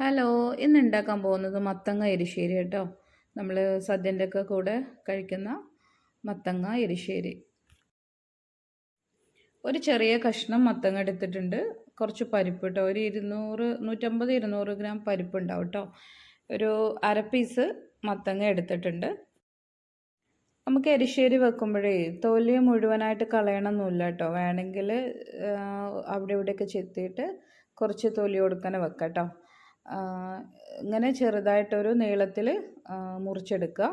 Hello ഇന്ന് ഉണ്ടാക്കാൻ പോകുന്നത് മത്തങ്ങ എരിശ്ശേരി കേട്ടോ. നമ്മൾ സദ്യന്റെ ഒക്കെ കൂടെ കഴിക്കുന്ന മത്തങ്ങ എരിശ്ശേരി. ഒരു ചെറിയ കഷ്ണം മത്തങ്ങ എടുത്തിട്ടുണ്ട്. കുറച്ച് പരിപ്പ് കേട്ടോ ഒരു ഇരുന്നൂറ് നൂറ്റമ്പത് ഇരുന്നൂറ് ഗ്രാം പരിപ്പ് ഉണ്ടാവും കേട്ടോ ഒരു അര പീസ് മത്തങ്ങ എടുത്തിട്ടുണ്ട്. നമുക്ക് എരിശ്ശേരി വെക്കുമ്പോഴേ തൊലി മുഴുവനായിട്ട് കളയണമെന്നില്ല കേട്ടോ വേണമെങ്കിൽ അവിടെ ഇവിടെയൊക്കെ ചെത്തിയിട്ട് കുറച്ച് തൊലി കൊടുക്കാൻ വെക്കാം കേട്ടോ ഇങ്ങനെ ചെറുതായിട്ടൊരു നീളത്തിൽ മുറിച്ചെടുക്കുക.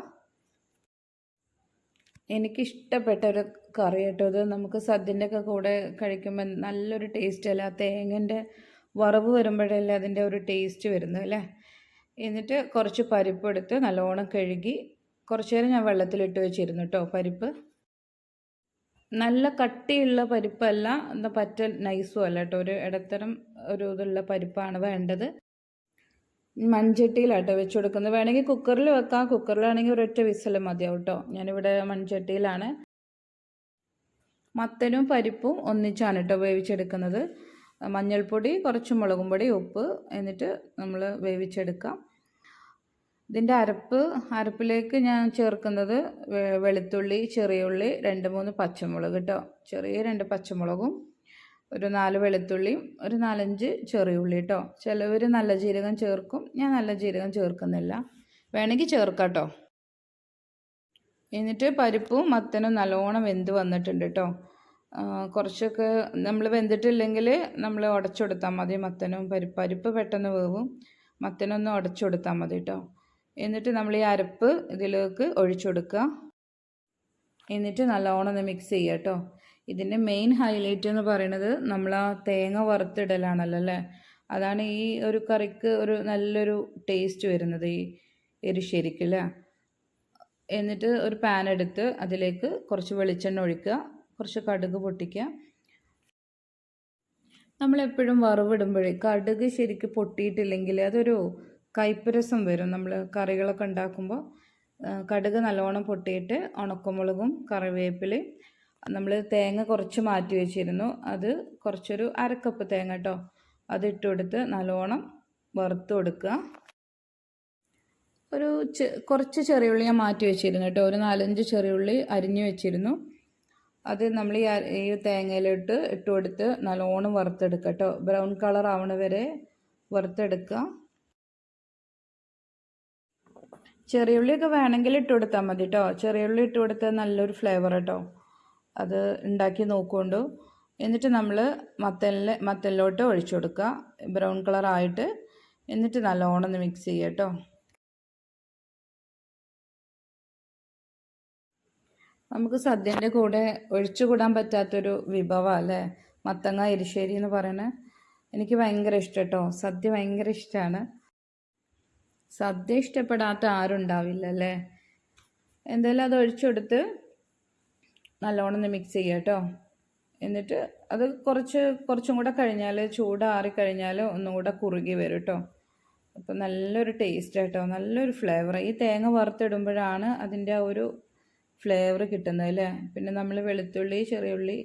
എനിക്കിഷ്ടപ്പെട്ട ഒരു കറി കേട്ടോ ഇത്. നമുക്ക് സദ്യന്റെ ഒക്കെ കൂടെ കഴിക്കുമ്പോൾ നല്ലൊരു ടേസ്റ്റ് അല്ല തേങ്ങന്റെ വറവ് വരുമ്പോഴല്ലേ അതിന്റെ ഒരു ടേസ്റ്റ് വരുന്നത് അല്ലേ? എന്നിട്ട് കുറച്ച് പരിപ്പ് എടുത്ത് നല്ലോണം കഴുകി കുറച്ച് നേരം ഞാൻ വെള്ളത്തിലിട്ട് വെച്ചിരുന്നു കേട്ടോ പരിപ്പ്. നല്ല കട്ടിയുള്ള പരിപ്പല്ല എന്താ പറ്റ നൈസും അല്ല കേട്ടോ ഒരു ഇടത്തരം ഒരു ഇതുള്ള പരിപ്പാണ് വേണ്ടത്. മൺചട്ടിയിലാട്ടോ വെച്ച് കൊടുക്കുന്നത് വേണമെങ്കിൽ കുക്കറിൽ വെക്കാം. കുക്കറിലാണെങ്കിൽ ഒരൊറ്റ വിസൽ മതിയാവും കേട്ടോ ഞാനിവിടെ മൺചട്ടിയിലാണ്. മത്തനും പരിപ്പും ഒന്നിച്ചാണ് കേട്ടോ വേവിച്ചെടുക്കുന്നത്. മഞ്ഞൾപ്പൊടി കുറച്ച് മുളകും പൊടി ഉപ്പ് എന്നിട്ട് നമ്മൾ വേവിച്ചെടുക്കാം. ഇതിന്റെ അരപ്പ് അരപ്പിലേക്ക് ഞാൻ ചേർക്കുന്നത് വെളുത്തുള്ളി ചെറിയ ഉള്ളി രണ്ട് മൂന്ന് പച്ചമുളക് കേട്ടോ ചെറിയ രണ്ട് പച്ചമുളകും ഒരു നാല് വെളുത്തുള്ളിയും ഒരു നാലഞ്ച് ചെറിയുള്ളി കേട്ടോ ചിലവർ നല്ല ജീരകം ചേർക്കും ഞാൻ നല്ല ജീരകം ചേർക്കുന്നില്ല. വേണമെങ്കിൽ ചേർക്കാം എന്നിട്ട് പരിപ്പും മത്തനും നല്ലോണം വെന്ത് വന്നിട്ടുണ്ട് കേട്ടോ കുറച്ചൊക്കെ നമ്മൾ വെന്തിട്ടില്ലെങ്കിൽ നമ്മൾ ഉടച്ചെടുത്താൽ മതി. മത്തനും പരിപ്പ് പരിപ്പ് പെട്ടെന്ന് വേവും. മത്തനൊന്ന് ഉടച്ചെടുത്താൽ മതി കേട്ടോ എന്നിട്ട് നമ്മൾ ഈ അരപ്പ് ഇതിലേക്ക് ഒഴിച്ചു കൊടുക്കുക എന്നിട്ട് നല്ലോണം ഒന്ന് മിക്സ് ചെയ്യുക കേട്ടോ ഇതിന്റെ മെയിൻ ഹൈലൈറ്റ് എന്ന് പറയുന്നത് നമ്മൾ ആ തേങ്ങ വറുത്തിടലാണല്ലോ അല്ലേ? അതാണ് ഈ ഒരു കറിക്ക് ഒരു നല്ലൊരു ടേസ്റ്റ് വരുന്നത് ഈ എരിശ്ശേരിക്ക് അല്ലേ? എന്നിട്ട് ഒരു പാൻ എടുത്ത് അതിലേക്ക് കുറച്ച് വെളിച്ചെണ്ണ ഒഴിക്കുക കുറച്ച് കടുക് പൊട്ടിക്കുക. നമ്മളെപ്പോഴും വറവിടുമ്പോഴേ കടുക് ശരിക്ക് പൊട്ടിയിട്ടില്ലെങ്കിൽ അതൊരു കൈപ്പരസം വരും. നമ്മൾ കറികളൊക്കെ ഉണ്ടാക്കുമ്പോൾ കടുക് നല്ലോണം പൊട്ടിയിട്ട് ഉണക്കമുളകും കറിവേപ്പിലയും നമ്മൾ തേങ്ങ കുറച്ച് മാറ്റി വെച്ചിരുന്നു. അത് കുറച്ചൊരു അരക്കപ്പ് തേങ്ങ കേട്ടോ അത് ഇട്ട് കൊടുത്ത് നല്ലോണം വറുത്ത് കൊടുക്കുക. ഒരു കുറച്ച് ചെറിയുള്ളി ഞാൻ മാറ്റി വെച്ചിരുന്നു കേട്ടോ. ഒരു നാലഞ്ച് ചെറിയുള്ളി അരിഞ്ഞു വെച്ചിരുന്നു. അത് നമ്മൾ ഈ ഈ തേങ്ങയിലിട്ട് ഇട്ട് കൊടുത്ത് നല്ലോണം വറുത്തെടുക്കുക കേട്ടോ ബ്രൗൺ കളർ ആവണ വരെ വറുത്തെടുക്കുക. ചെറിയുള്ളിയൊക്കെ വേണമെങ്കിൽ ഇട്ട് കൊടുത്താൽ മതി കേട്ടോ ചെറിയുള്ളി ഇട്ട് കൊടുത്താൽ നല്ലൊരു ഫ്ലേവർ കേട്ടോ അത് ഉണ്ടാക്കി നോക്കുകൊണ്ടു. എന്നിട്ട് നമ്മൾ മത്തലിൽ മത്തലിലോട്ട് ഒഴിച്ചു കൊടുക്കുക. ബ്രൗൺ കളർ ആയിട്ട് എന്നിട്ട് നല്ലോണം ഒന്ന് മിക്സ് ചെയ്യുക കേട്ടോ. നമുക്ക് സദ്യന്റെ കൂടെ ഒഴിച്ചു കൂടാൻ പറ്റാത്തൊരു വിഭവമാണ് അല്ലേ? മത്തങ്ങ എരിശ്ശേരി എന്ന് പറയുന്നത് എനിക്ക് ഭയങ്കര ഇഷ്ടം കേട്ടോ. സദ്യ ഭയങ്കര ഇഷ്ടമാണ്. സദ്യ ഇഷ്ടപ്പെടാത്ത ആരും ഉണ്ടാവില്ല അല്ലേ? എന്തായാലും അത് ഒഴിച്ചെടുത്ത് നല്ലോണം ഒന്ന് മിക്സ് ചെയ്യുക കേട്ടോ എന്നിട്ട് അത് കുറച്ച് കുറച്ചും കൂടെ കഴിഞ്ഞാൽ ചൂടാറി കഴിഞ്ഞാൽ ഒന്നും കൂടെ കുറുകി വരും കേട്ടോ അപ്പോൾ നല്ലൊരു ടേസ്റ്റ് കേട്ടോ നല്ലൊരു ഫ്ലേവർ ഈ തേങ്ങ വറുത്തിടുമ്പോഴാണ് അതിന്റെ ആ ഒരു ഫ്ലേവർ കിട്ടുന്നത് അല്ലേ പിന്നെ നമ്മൾ വെളുത്തുള്ളി ചെറിയുള്ളി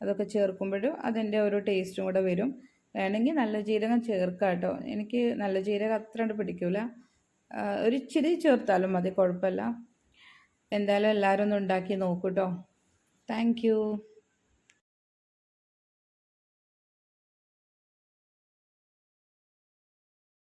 അതൊക്കെ ചേർക്കുമ്പോഴും അതിന്റെ ഒരു ടേസ്റ്റും കൂടെ വരും. വേണമെങ്കിൽ നല്ല ജീരകം ചേർക്കാം കേട്ടോ എനിക്ക് നല്ല ജീരകം അത്ര കണ്ട് പിടിക്കില്ല ഒരു ഇച്ചിരി ചേർത്താലും മതി കുഴപ്പമില്ല. എന്തായാലും എല്ലാവരും ഒന്ന് ഉണ്ടാക്കി നോക്കൂട്ടോ ಥ್ಯಾಂಕ್ ಯು